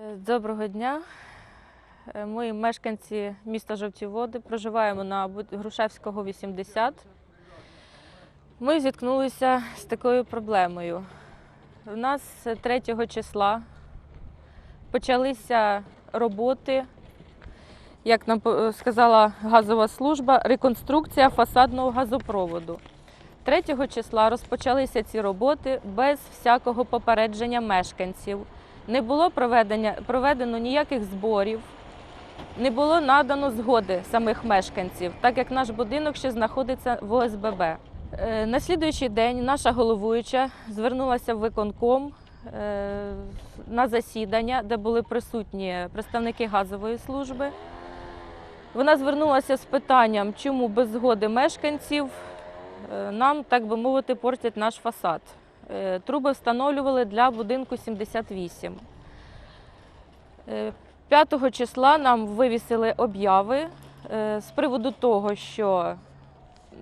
Е, Доброго дня. Е, Ми мешканці міста Жовті Води, проживаємо на Грушевського 80. Ми зіткнулися з такою проблемою. У нас 3 числа почалися роботи, як нам сказала газова служба, реконструкція фасадного газопроводу. 3 числа розпочалися ці роботи без всякого попередження мешканців. Не було проведення, проведено ніяких зборів, не було надано згоди самих мешканців, так як наш будинок ще знаходиться в ОСББ. Е, На слідуючий день наша головуюча звернулася в виконком е, на засідання, де були присутні представники газової служби. Вона звернулася з питанням, чому без згоди мешканців е, нам, так би мовити, портять наш фасад. Е, Труби встановлювали для будинку 78. Е, 5 числа нам вивісили обяви е, з приводу того, що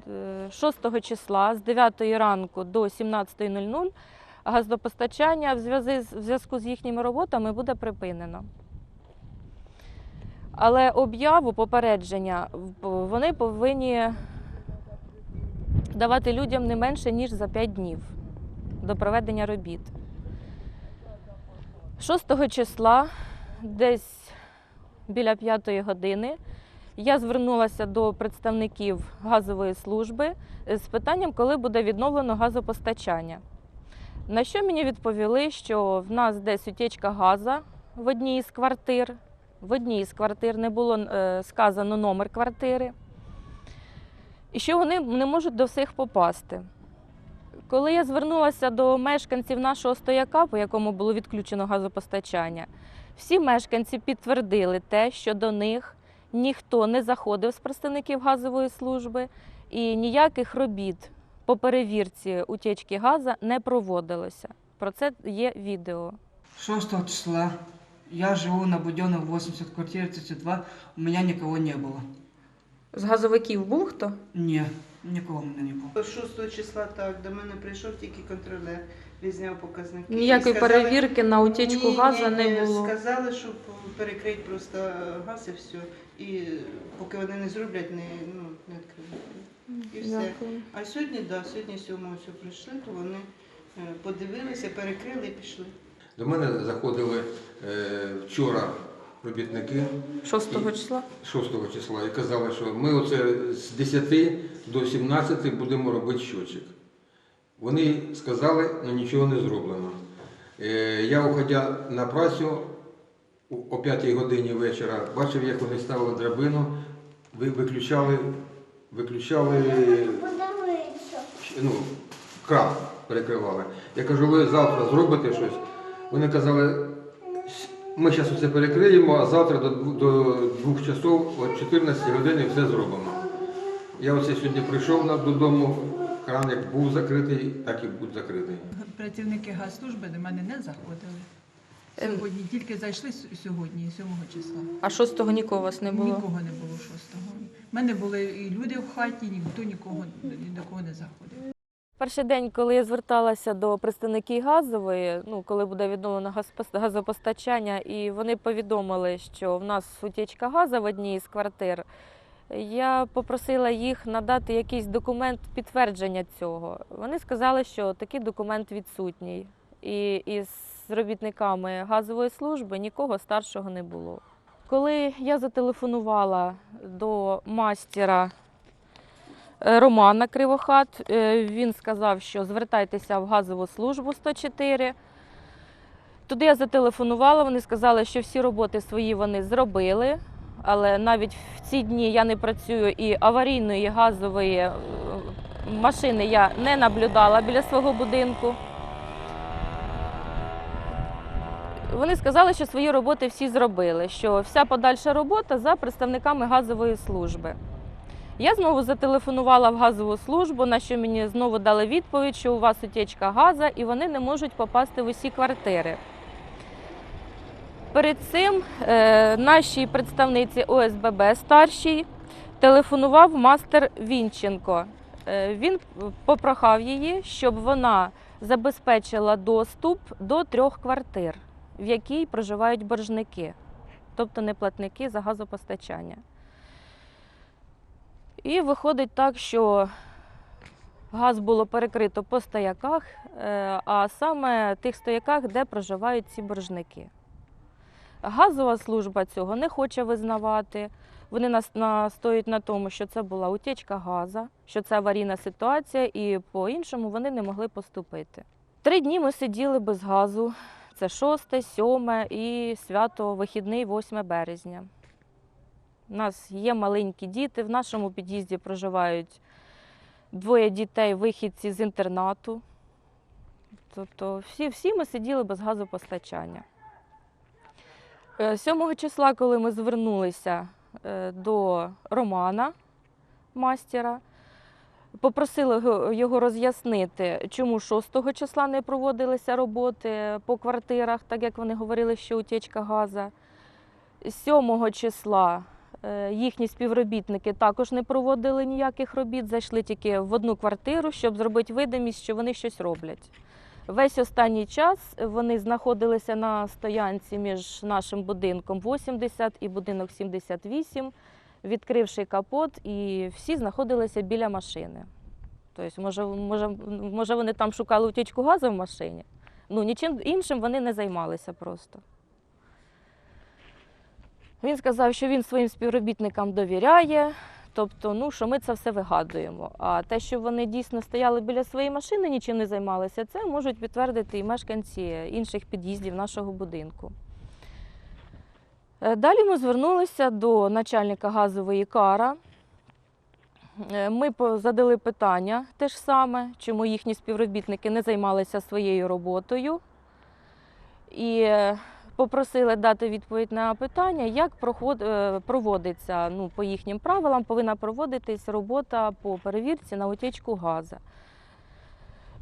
е, 6 числа з 9 ранку до 17.00 газопостачання в зв'язку з їхніми роботами буде припинено. Але об'яву попередження вони повинні давати людям не менше, ніж за 5 днів до проведення робіт. 6 числа, десь біля 5 години, я звернулася до представників газової служби з питанням, коли буде відновлено газопостачання. На що мені відповіли, що в нас десь утічка газа в одній із квартир. В одній із квартир не було е, сказано номер квартири, і що вони не можуть до всіх попасти. Коли я звернулася до мешканців нашого стояка, по якому було відключено газопостачання, всі мешканці підтвердили те, що до них ніхто не заходив з представників газової служби і ніяких робіт по перевірці утічки газу не проводилося. Про це є відео. 6 числа я живу на Буденных 80, квартира 32, у меня никого не было. З газовиків був хто? Не, никого у меня не было. 6 числа так, до мене прийшов тільки контролер, відзняв показники. Ніякої І сказали- перевірки на утічку Ні, газу ні, не ні, було. Сказали, щоб перекрити просто газ і все. І поки вони не зроблять, не, ну, не відкриють. І все. Дякую. А сьогодні, да, сьогодні сьомого все прийшли, то вони е, подивилися, перекрили і пішли. До мене заходили е, вчора робітники 6 числа. 6 числа і казали, що ми оце з 10 до 17 будемо робити щочик. Вони сказали, але нічого не зроблено. Е, я, уходя на працю о- о 5 годині вечора, бачив, як вони ставили драбину, виключали, виключали ну, кран перекривали. Я кажу, ви завтра зробите щось. Вони казали, «С- ми зараз все перекриємо, а завтра до, до двох часов, о 14 годині все зробимо. Я оце сьогодні прийшов додому, кран як був закритий, так і буде закритий. Працівники газслужби до мене не заходили. Ем. Сьогодні тільки зайшли сьогодні, 7 числа. А 6 нікого у вас не було? Нікого не було 6-го. У мене були і люди в хаті, ніхто нікого ні до кого не заходив. Перший день, коли я зверталася до представників газової, ну коли буде відновлено газопостачання, і вони повідомили, що в нас утічка газу в одній із квартир. Я попросила їх надати якийсь документ підтвердження цього. Вони сказали, що такий документ відсутній. І із робітниками газової служби нікого старшого не було. Коли я зателефонувала до мастера Романа Кривохат. Е, Він сказав, що звертайтеся в газову службу 104. Туди я зателефонувала, вони сказали, що всі роботи свої вони зробили, але навіть в ці дні я не працюю і аварійної газової е, машини я не наблюдала біля свого будинку. Вони сказали, що свої роботи всі зробили, що вся подальша робота за представниками газової служби. Я знову зателефонувала в газову службу, на що мені знову дали відповідь, що у вас утічка газу і вони не можуть попасти в усі квартири. Перед цим е, нашій представниці ОСББ старшій телефонував мастер Вінченко. Е, він попрохав її, щоб вона забезпечила доступ до трьох квартир. в якій проживають боржники, тобто неплатники за газопостачання. І виходить так, що газ було перекрито по стояках, е, а саме тих стояках, де проживають ці боржники. Газова служба цього не хоче визнавати. Вони нас настоюють на тому, що це була утічка газу, що це аварійна ситуація, і по-іншому вони не могли поступити. Три дні ми сиділи без газу. Це 6, 7 і свято вихідний 8 березня. У нас є маленькі діти. В нашому під'їзді проживають двоє дітей, вихідці з інтернату. Тобто всі, всі ми сиділи без газопостачання. Е, 7 числа, коли ми звернулися е, до Романа, мастера, попросили його- роз'яснити, чому 6 числа не проводилися роботи по квартирах, так як вони говорили, що утічка газу. 7 числа е, їхні співробітники також не проводили ніяких робіт, зайшли тільки в одну квартиру, щоб зробити видимість, що вони щось роблять. Весь останній час вони знаходилися на стоянці між нашим будинком 80 і будинок 78, відкривши капот, і всі знаходилися біля машини. Тобто, може, може, може вони там шукали утічку газу в машині. Ну, нічим іншим вони не займалися просто. Він сказав, що він своїм співробітникам довіряє, тобто, ну, що ми це все вигадуємо. А те, що вони дійсно стояли біля своєї машини, нічим не займалися, це можуть підтвердити і мешканці інших під'їздів нашого будинку. Е, Далі ми звернулися до начальника газової кара. Е, Ми задали питання те ж саме, чому їхні співробітники не займалися своєю роботою. І е, попросили дати відповідь на питання, як е, проводиться ну, по їхнім правилам, повинна проводитись робота по перевірці на утічку газу.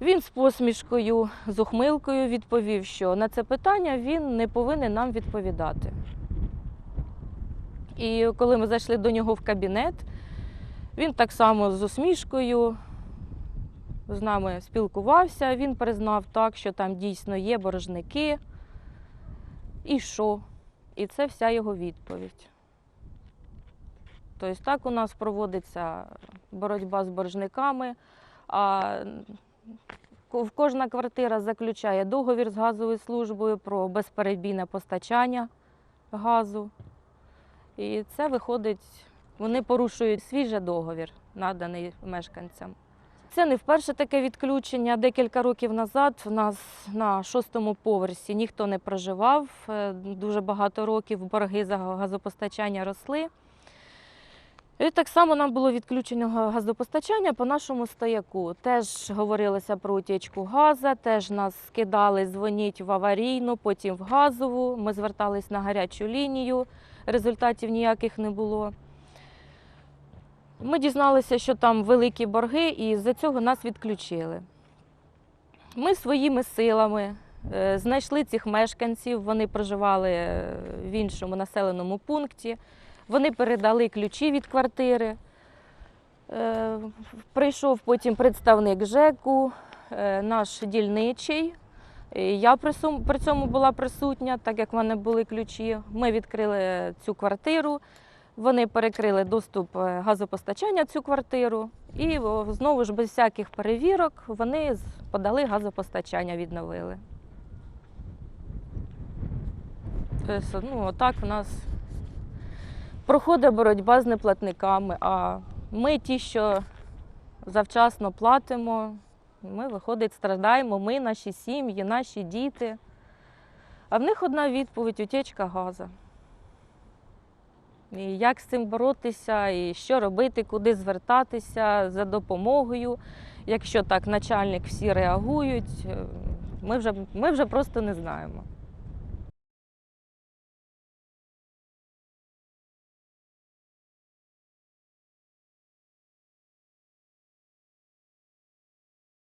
Він з посмішкою, з ухмилкою відповів, що на це питання він не повинен нам відповідати. І коли ми зайшли до нього в кабінет, він так само з усмішкою з нами спілкувався. Він признав так, що там дійсно є боржники. І що? І це вся його відповідь. Тобто так у нас проводиться боротьба з боржниками. А кожна квартира заключає договір з газовою службою про безперебійне постачання газу. І це виходить, вони порушують свіжий договір, наданий мешканцям. Це не вперше таке відключення. Декілька років назад в нас на шостому поверсі ніхто не проживав. Е, Дуже багато років борги за газопостачання росли. І так само нам було відключення газопостачання по нашому стояку. Теж говорилося про утічку газу, теж нас скидали, дзвоніть в аварійну, потім в газову. Ми звертались на гарячу лінію, результатів ніяких не було. Ми дізналися, що там великі борги, і з-за цього нас відключили. Ми своїми силами е, знайшли цих мешканців, вони проживали е, в іншому населеному пункті. Вони передали ключі від квартири. Е, Прийшов потім представник ЖЕКу, наш дільничий. Я при цьому була присутня, так як в мене були ключі. Ми відкрили цю квартиру. Вони перекрили доступ е, газопостачання цю квартиру, і знову ж без всяких перевірок вони подали газопостачання, відновили. Тобто, ну, отак у нас проходить боротьба з неплатниками. А ми, ті, що завчасно платимо, ми, виходить, страдаємо, ми, наші сім'ї, наші діти. А в них одна відповідь утічка газу. І як з цим боротися, і що робити, куди звертатися за допомогою. Якщо так начальник всі реагують, е, ми вже, ми вже просто не знаємо.